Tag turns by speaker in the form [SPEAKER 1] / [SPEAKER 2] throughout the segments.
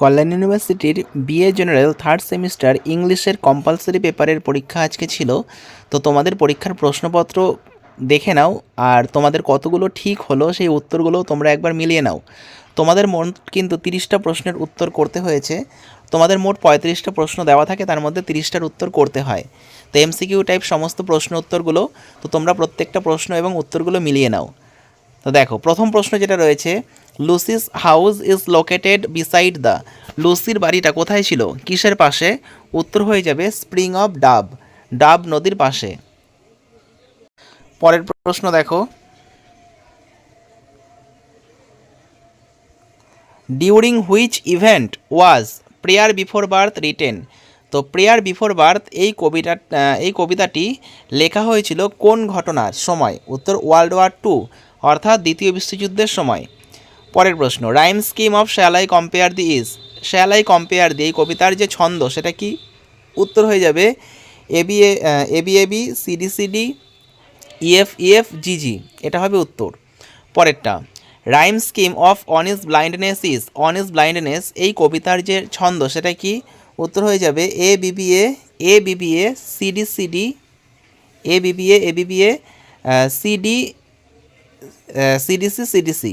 [SPEAKER 1] কল্যাণ ইউনিভার্সিটির BA general third semester ইংলিশের compulsory পেপারের পরীক্ষা আজকে ছিল। তো তোমাদের পরীক্ষার প্রশ্নপত্র দেখে নাও, আর তোমাদের কতগুলো ঠিক হলো সেই উত্তরগুলো তোমরা একবার মিলিয়ে নাও। তোমাদের মোট কিন্তু তিরিশটা প্রশ্নের উত্তর করতে হয়েছে। তোমাদের মোট পঁয়ত্রিশটা প্রশ্ন দেওয়া থাকে, তার মধ্যে তিরিশটার উত্তর করতে হয়। তো এমসিকিউ টাইপ সমস্ত প্রশ্ন উত্তরগুলো, তো তোমরা প্রত্যেকটা প্রশ্ন এবং উত্তরগুলো মিলিয়ে নাও। তো দেখো, প্রথম প্রশ্ন যেটা রয়েছে Lucy's house is located beside the. লুসির বাড়িটা কোথায় ছিল? কিসের পাশে? উত্তর হয়ে যাবে স্প্রিং অফ ডাব। ডাব নদীর পাশে। পরের প্রশ্ন দেখো। During which event was prayer before birth written. তো প্রেয়ার বিফোর বার্থ এই কবিতা এই কবিতাটি লেখা হয়েছিল কোন ঘটনার সময়? উত্তর ওয়ার্ল্ড ওয়ার টু, অর্থাৎ দ্বিতীয় বিশ্বযুদ্ধের সময়। পরের প্রশ্ন rhyme scheme of shall I compare thee is shall I compare thee এই কবিতার যে ছন্দ, সেটা কি? উত্তর হয়ে যাবে A B A B A B C D C D E F E F G G এটা হবে উত্তর। পরেরটা rhyme scheme of on his blindness is on his blindness এই কবিতার যে ছন্দ, সেটা কি? উত্তর হয়ে যাবে A B B A A B B A C D C D A B B A A B B A C D C D C C D C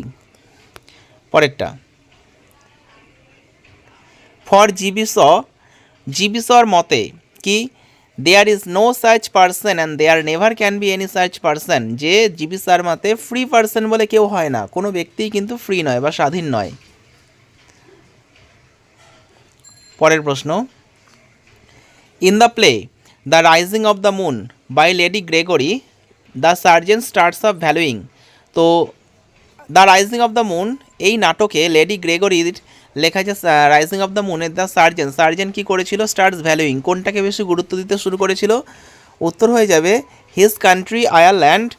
[SPEAKER 1] পরেরটা। ফর জিবিস জিবিসর মতে কি there is no search person and there never can be any search person যে জিবিসার মতে free person বলে কেউ হয় না। কোনো ব্যক্তিই কিন্তু ফ্রি নয় বা স্বাধীন নয়। পরের প্রশ্ন। In the play the rising of the moon by lady Gregory the sergeant starts off valuing তো the rising of the moon এই নাটকে লেডি গ্রেগরির লেখা যে রাইজিং অফ দ্য মুনের দ্য সার্জেন সার্জেন কী করেছিল? স্টার্টস ভ্যালুইং কোনটাকে বেশি গুরুত্ব দিতে শুরু করেছিল? উত্তর হয়ে যাবে his country Ireland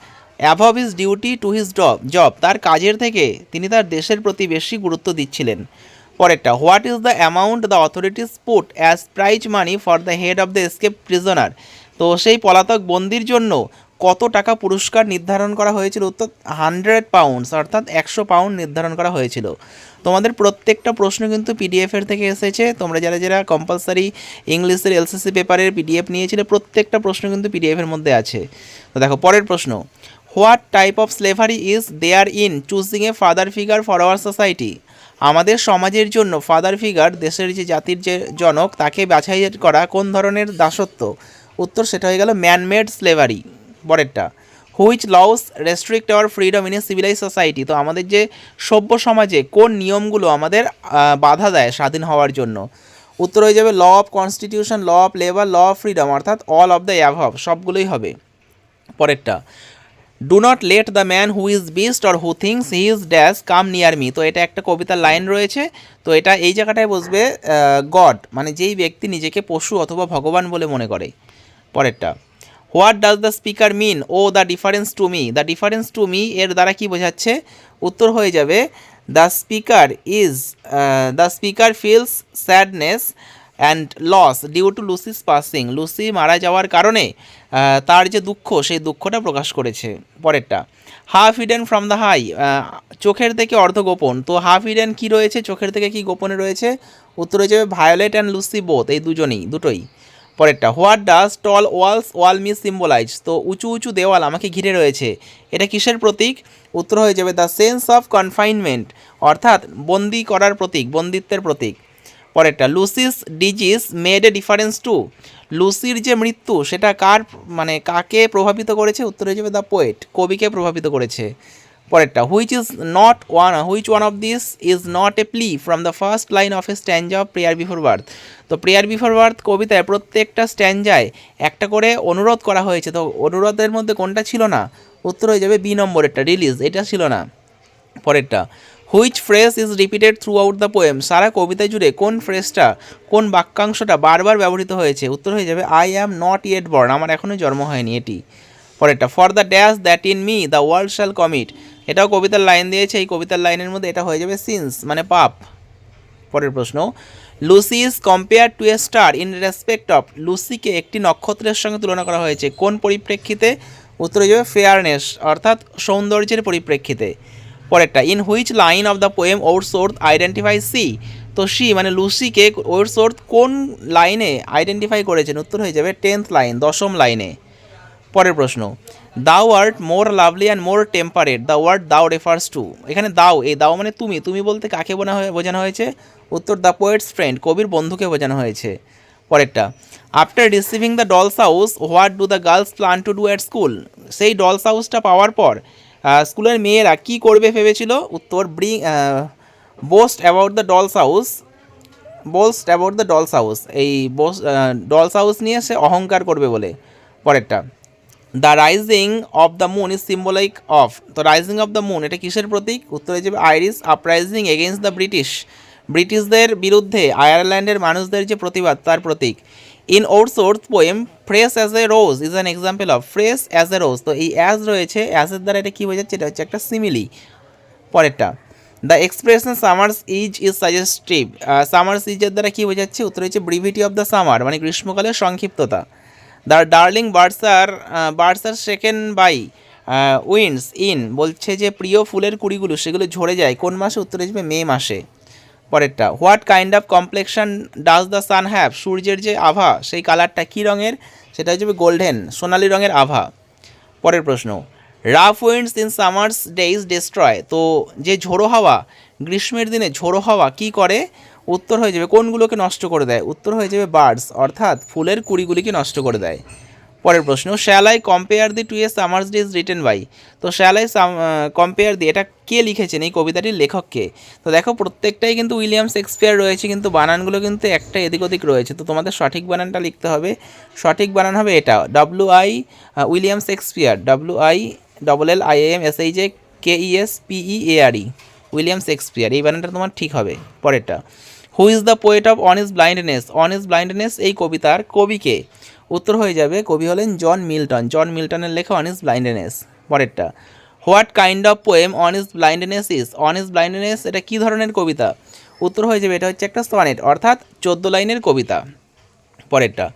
[SPEAKER 1] above his duty to his job job তার কাজের থেকে তিনি তার দেশের প্রতি বেশি গুরুত্ব দিচ্ছিলেন। পরেরটা what is the amount the authorities put as prize money for the head of the escape prisoner তো সেই পলাতক বন্দির জন্য কত টাকা পুরস্কার নির্ধারণ করা হয়েছিল? উত্তর হান্ড্রেড পাউন্ডস অর্থাৎ একশো পাউন্ড নির্ধারণ করা হয়েছিল। তোমাদের প্রত্যেকটা প্রশ্ন কিন্তু পিডিএফের থেকে এসেছে। তোমরা যারা যারা কম্পালসারি ইংলিশের এলসিসি পেপারের পিডিএফ নিয়েছিলে, প্রত্যেকটা প্রশ্ন কিন্তু পিডিএফের মধ্যে আছে। তো দেখো, পরের প্রশ্ন what type of slavery is there in choosing a father figure for our society আমাদের সমাজের জন্য ফাদার ফিগার দেশের যে জাতির যে জনক, তাকে বাছাই করা কোন ধরনের দাসত্ব? উত্তর সেটা হয়ে গেল ম্যানমেড স্লেভারি পরেরটা which laws restrict our freedom in a civilise society তো আমাদের যে সভ্য সমাজে কোন নিয়মগুলো আমাদের বাধা দেয় স্বাধীন হওয়ার জন্য? উত্তর হয়ে যাবে law of constitution law of labour law of freedom অর্থাৎ অল অফ দ্য অ্যাভব সবগুলোই হবে। পরেরটা do not let the man who is beast or who thinks he is dash come near me তো এটা একটা কবিতার লাইন রয়েছে, তো এটা এই জায়গাটায় বসবে গড মানে যেই ব্যক্তি নিজেকে পশু অথবা ভগবান বলে মনে করে। পরেরটা what does the speaker mean? Oh, the difference to me. The difference to me, এর দ্বারা কি বোঝাচ্ছে? উত্তর হয়ে যাবে, the speaker is the speaker feels sadness and loss due to Lucy's passing. Lucy মারা যাওয়ার কারণে তার যে দুঃখ, সেই দুঃখটা প্রকাশ করেছে। পরেরটা, half hidden from the eye চোখের থেকে অর্ধ গোপন। তো হাফ হিডেন কী রয়েছে? চোখের থেকে কি গোপনে রয়েছে? উত্তর হয়ে যাবে ভায়োলেট অ্যান্ড লুসি বোথ, এই দুজনেই, দুটোই। পরেরটা, what does tall walls wall me symbolise? তো উঁচু উঁচু দেওয়াল আমাকে ঘিরে রয়েছে। এটা কিসের প্রতীক? উত্তর হয়ে যাবে দ্য সেন্স অফ কনফাইনমেন্ট, অর্থাৎ বন্দি করার প্রতীক, বন্দিত্বের প্রতীক। পরেরটা, Lucy's disease made a difference to. লুসির যে মৃত্যু, সেটা কার মানে কাকে প্রভাবিত করেছে? উত্তর হয়ে যাবে দ্য পোয়েট, কবিকে প্রভাবিত করেছে। পরেরটা which is not one which one of this is not a plea from the first line of a stanza of prayer before birth তো প্রেয়ার বিফোর বার্থ কবিতায় প্রত্যেকটা স্ট্যান্ডায় একটা করে অনুরোধ করা হয়েছে। তো অনুরোধের মধ্যে কোনটা ছিল না? উত্তর হয়ে যাবে বি নম্বরেরটা রিলিজ এটা ছিল না। পরেরটা which phrase is repeated throughout the poem সারা কবিতা জুড়ে কোন ফ্রেজটা কোন বাক্যাংশটা বারবার ব্যবহৃত হয়েছে? উত্তর হয়ে যাবে I am not yet born আমার এখনও জন্ম হয়নি এটি। পরেরটা for the dash that in me the world shall commit এটাও কবিতার লাইন দিয়েছে, এই কবিতার লাইনের মধ্যে এটা হয়ে যাবে সিন্স মানে পাপ। পরের প্রশ্ন, Lucy is compare to a star in respect of লুসিকে একটি নক্ষত্রের সঙ্গে তুলনা করা হয়েছে। কোন পরিপ্রেক্ষিতে? উত্তর হয়ে যাবে ফেয়ারনেস অর্থাৎ সৌন্দর্যের পরিপ্রেক্ষিতে। পরেরটা in which line of the poem Wordsworth identify she তো সি মানে লুসিকে ওর সোর্থ কোন লাইনে আইডেন্টিফাই করেছেন? উত্তর হয়ে যাবে টেন্থ লাইন দশম লাইনে পরের প্রশ্ন দাও art more lovely and more temperate the word দাও রেফার্স টু এখানে দাও এই দাও মানে তুমি তুমি বলতে কাকে বোনা হয়ে, বোঝানো হয়েছে? উত্তর দ্য পোয়েটস ফ্রেন্ড কবির বন্ধুকে বোঝানো হয়েছে। পরেরটা after receiving the dolls house what do the girls plan to do at school সেই ডলস হাউসটা পাওয়ার পর স্কুলের মেয়েরা কি করবে ভেবেছিল? উত্তর bring boast about the dolls house boast about the dolls house এই বোস ডলস হাউস নিয়ে সে অহংকার করবে বলে। পরেরটা the rising of the moon is symbolic of তো রাইজিং অফ দ্য মুন এটা কিসের প্রতীক? উত্তর হয়ে যাবে Irish uprising against the British ব্রিটিশদের বিরুদ্ধে আয়ারল্যান্ডের মানুষদের যে প্রতিবাদ, তার প্রতীক। In worth poem fresh as a rose is an example of fresh as a rose তো এই অ্যাজ রয়েছে অ্যাজের দ্বারা এটা কী হয়ে যাচ্ছে এটা হচ্ছে একটা সিমিলি পরেরটা। The expression summer's lease is suggestive summer's ইজের দ্বারা কী বোঝাচ্ছে? উত্তর হচ্ছে ব্রিভিটি অফ দ্য সামার মানে গ্রীষ্মকালের সংক্ষিপ্ততা। দ্য ডার্লিং বার্সার বার্সার সেকেন্ড বাই উইন্ডস, ইন, বলছে যে প্রিয় ফুলের কুড়িগুলো, সেগুলো ঝরে যায়। কোন মাসে উত্তরে যাবে মে মাসে। পরেরটা, what kind of complexion does the sun have? সূর্যের যে আভা, সেই কালারটা কী রঙের? সেটা হচ্ছে গোল্ডেন, সোনালি রঙের আভা। পরের প্রশ্ন, rough winds in summer's days destroy. তো যে ঝোড়ো হাওয়া, গ্রীষ্মের দিনে ঝোড়ো হাওয়া কী করে? উত্তর হয়ে যাবে, কোনগুলোকে নষ্ট করে দেয়? উত্তর হয়ে যাবে বার্ডস, অর্থাৎ ফুলের কুড়িগুলিকে নষ্ট করে দেয়। পরের প্রশ্ন shall I compare thee to a summer's day is written by তো শ্যালাই কম্পেয়ার দি এটা কে লিখেছেন এই কবিতাটির লেখককে? তো দেখো, প্রত্যেকটাই কিন্তু উইলিয়াম শেক্সপিয়ার রয়েছে, কিন্তু বানানগুলো কিন্তু একটা এদিক ওদিক রয়েছে। তো তোমাদের সঠিক বানানটা লিখতে হবে। সঠিক বানান হবে এটা W I William Shakespeare W I double L I M S H A K E S পিই A R E William Shakespeare. এই বানানটা তোমার ঠিক হবে, পরেরটা। Who is the poet of on his blindness on his blindness এই কবিতার কবিকে। উত্তর হয়ে যাবে, কবি হলেন জন মিল্টন জন মিল্টনের লেখা অন ইজ ব্লাইন্ডনেস পরেরটা। What kind of poem on his blindness is on his blindness এটা কী ধরনের কবিতা? উত্তর হয়ে যাবে, এটা হচ্ছে একটা সনেট অর্থাৎ চোদ্দ লাইনের কবিতা। পরেরটা।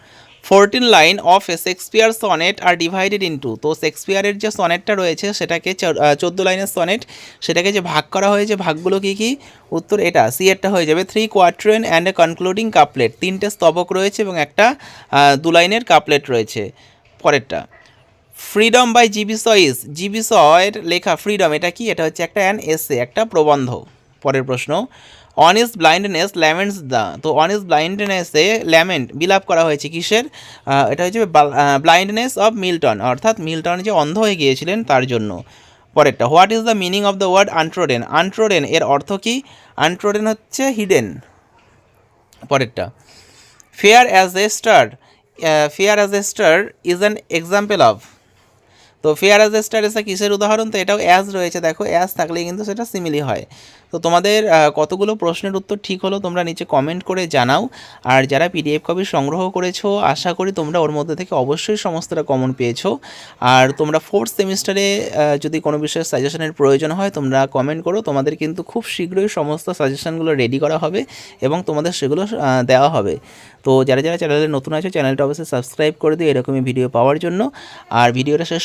[SPEAKER 1] Fourteen line of a Shakespeare sonnet are divided into তো শেক্সপিয়ারের যে সনেটটা রয়েছে, সেটাকে চোদ্দ লাইনের সনেট সেটাকে যে ভাগ করা হয়েছে, ভাগগুলো কী কী? উত্তর এটা সি এরটা হয়ে যাবে। Three quatrain and a concluding couplet তিনটে স্তবক রয়েছে এবং একটা দু লাইনের কাপলেট রয়েছে পরেরটা। Freedom by G B Shaw's G B সয়ের লেখা ফ্রিডম এটা কি? এটা হচ্ছে একটা অ্যান এসে একটা প্রবন্ধ। পরের প্রশ্ন। অনিস ব্লাইন্ডনেস ল্যামেন্টস দ্য তো অনিস ব্লাইন্ডনেসে ল্যামেন্ট বিলাপ করা হয়েছে কিসের? এটা হচ্ছে ব্লাইন্ডনেস অফ মিল্টন অর্থাৎ মিল্টন যে অন্ধ হয়ে গিয়েছিলেন তার জন্য। পরেরটা what is the meaning of the word untrodden untrodden এর অর্থ কী? আন্ট্রোডেন হচ্ছে হিডেন পরেরটা fair as a star fair as a star is an example of তো ফেয়ার অ্যাজ এ স্টার এসে কিসের উদাহরণ? তো এটাও অ্যাজ রয়েছে, দেখো অ্যাজ থাকলে কিন্তু সেটা সিমিলি হয়। তো তোমাদের কতগুলো প্রশ্নের উত্তর ঠিক হলো তোমরা নিচে কমেন্ট করে জানাও। আর যারা পিডিএফ কপি সংগ্রহ করেছ, আশা করি তোমরা ওর মধ্যে থেকে অবশ্যই সমস্তটা কমন পেয়েছ। আর তোমরা ফোর্থ সেমিস্টারে যদি কোনো বিষয়ে সাজেশনের প্রয়োজন হয়, তোমরা কমেন্ট করো। তোমাদের কিন্তু খুব শীঘ্রই সমস্ত সাজেশনগুলো রেডি করা হবে এবং তোমাদের সেগুলো দেওয়া হবে। তো যারা যারা চ্যানেলে নতুন আছে চ্যানেলটা অবশ্যই সাবস্ক্রাইব করে দিও, এরকমই ভিডিও পাওয়ার জন্য। আর ভিডিওটা শেষ